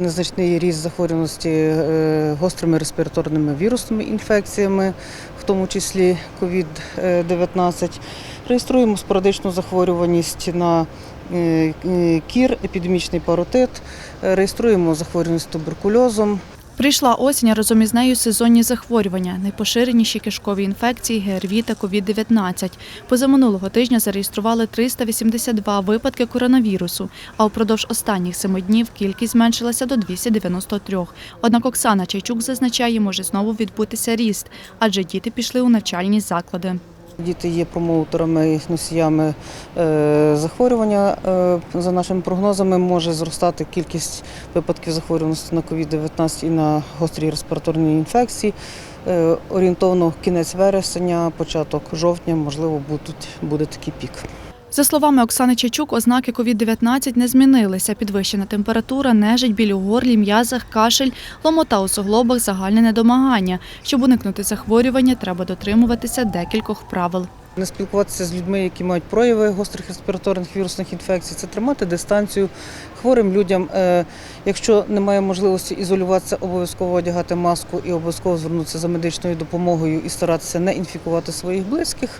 Незначний ріст захворюваності е, гострими респіраторними вірусними інфекціями, в тому числі COVID-19. Реєструємо спорадичну захворюваність на е, е, кір, епідемічний паротит, реєструємо захворюваність туберкульозом. Прийшла осінь, разом із нею сезонні захворювання, найпоширеніші кишкові інфекції, ГРВІ та COVID-19. Позаминулого тижня зареєстрували 382 випадки коронавірусу, а упродовж останніх семи днів кількість зменшилася до 293. Однак Оксана Чайчук зазначає, може знову відбутися ріст, адже діти пішли у навчальні заклади. Діти є промоутерами і носіями е, захворювання. Е, За нашими прогнозами, може зростати кількість випадків захворюваності на COVID-19 і на гострі респіраторні інфекції. Е, Орієнтовно кінець вересня, початок жовтня, можливо, будуть, буде такий пік. За словами Оксани Чачук, ознаки COVID-19 не змінилися. Підвищена температура, нежить, біль у горлі, м'язах, кашель, ломота у суглобах, загальне недомагання. Щоб уникнути захворювання, треба дотримуватися декількох правил. Не спілкуватися з людьми, які мають прояви гострих респіраторних вірусних інфекцій, це тримати дистанцію хворим людям. е, Якщо немає можливості ізолюватися, обов'язково одягати маску і обов'язково звернутися за медичною допомогою і старатися не інфікувати своїх близьких.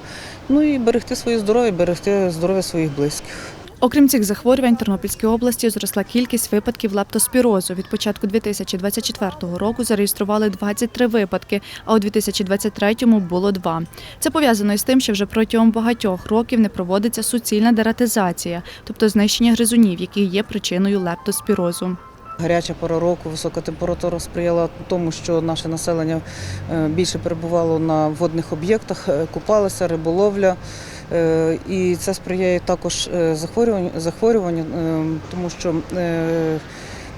Ну і берегти своє здоров'я, берегти здоров'я своїх близьких. Окрім цих захворювань, в Тернопільській області зросла кількість випадків лептоспірозу. Від початку 2024 року зареєстрували 23 випадки, а у 2023-му було два. Це пов'язано із тим, що вже протягом багатьох років не проводиться суцільна дератизація, тобто знищення гризунів, які є причиною лептоспірозу. Гаряча пора року, висока температура сприяла тому, що наше населення е, більше перебувало на водних об'єктах, е, купалося, риболовля. Е, І це сприяє також е, захворюванню, захворюванню, е, тому що е,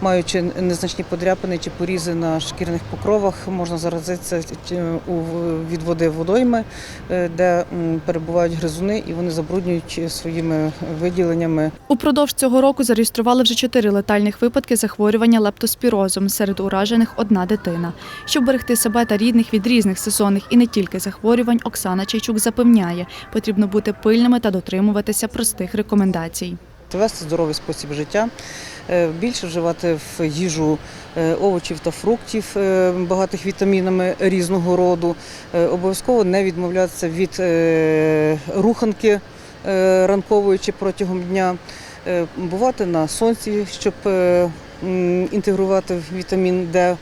маючи незначні подряпини чи порізи на шкірних покровах, можна заразитися від води водойми, е, де перебувають гризуни, і вони забруднюють своїми виділеннями Упродовж цього року зареєстрували вже чотири летальних випадки захворювання лептоспірозом. Серед уражених одна дитина. Щоб берегти себе та рідних від різних сезонних і не тільки захворювань, Оксана Чайчук запевняє, потрібно бути пильними та дотримуватися простих рекомендацій. вести здоровий спосіб життя, більше вживати в їжу е, овочів та фруктів, е, багатих вітамінами різного роду. Е, Обов'язково не відмовлятися від е, руханки е, ранкової чи протягом дня, Е, бувати на сонці, щоб е, інтегрувати вітамін Д е,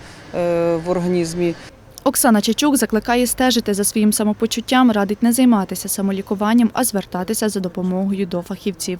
в організмі. Оксана Чайчук закликає стежити за своїм самопочуттям, радить не займатися самолікуванням, а звертатися за допомогою до фахівців.